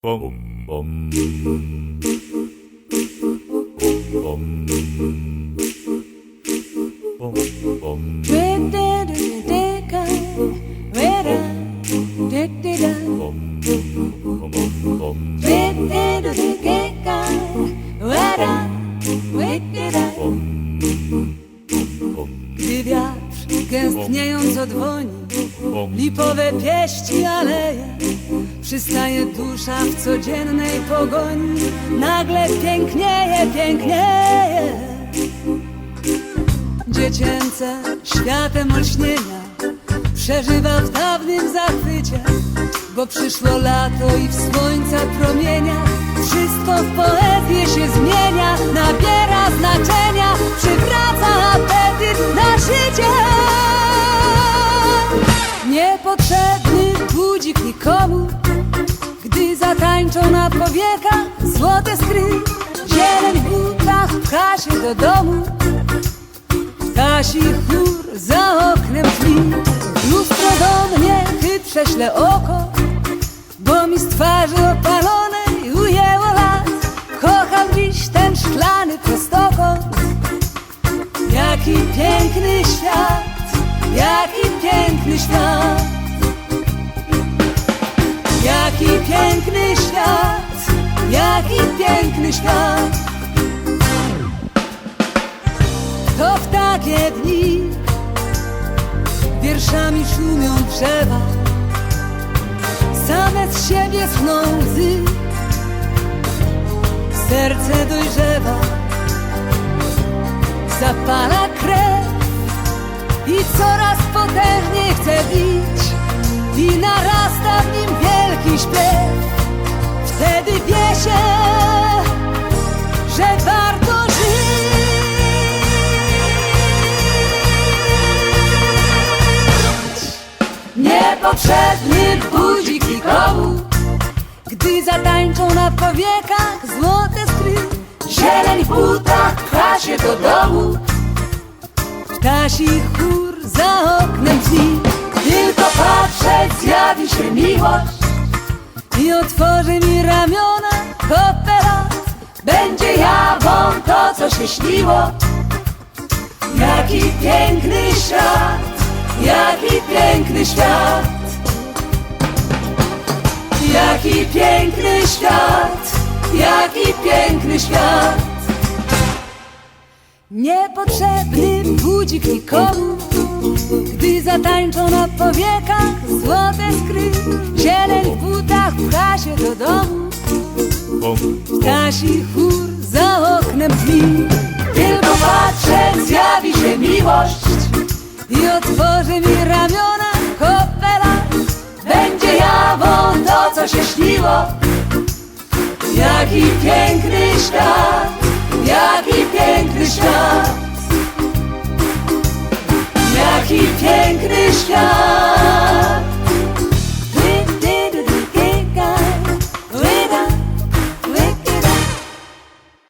Bom, bom. Bom, bom. Bom, bom. Gdy wiatr gęstniejąco dzwoni Lipowe pieści aleje Przystaje dusza w codziennej pogoni. Nagle pięknieje, pięknieje. Dziecięce światem olśnienia Przeżywa w dawnym zachwycie Bo przyszło lato i w słońca promieniach Wszystko w poezję Gdy zatańczą na powiekach złote skry Zieleń w butach się do domu. Ptasi chór za oknem drzwi Lustro do mnie ty prześlę oko Bo mi z twarzy opalonej ujęło lat Kocham dziś ten szklany prostokąt. Jaki piękny świat Jaki piękny świat Jaki piękny świat. To w takie dni Wierszami szumią drzewa Same z siebie sną łzy. Serce dojrzewa Zapala krew I coraz potężniej chce bić. I narasta w nim wielki śpiew. Wtedy wie że warto żyć. Niepotrzebny budzik nikomu, gdy zatańczą na powiekach złote skry. Zieleń w butach pcha się do domu, ptasi chór za oknem drzwi. Tylko patrzeć zjawi się miłość i otworzy mi ramiona kopela. Będzie jawą to, co się śniło. Jaki piękny świat, jaki piękny świat. Jaki piękny świat, jaki piękny świat. Niepotrzebny budzik nikomu, gdy zatańczą na powiekach złote skry. Zieleń w butach pcha się do domu, bum Ptasi chór za oknem drzwi. Tylko patrzeć zjawi się miłość I otworzy mi ramiona kopela Będzie jawą to, co się śniło. Jaki piękny świat Jaki piękny świat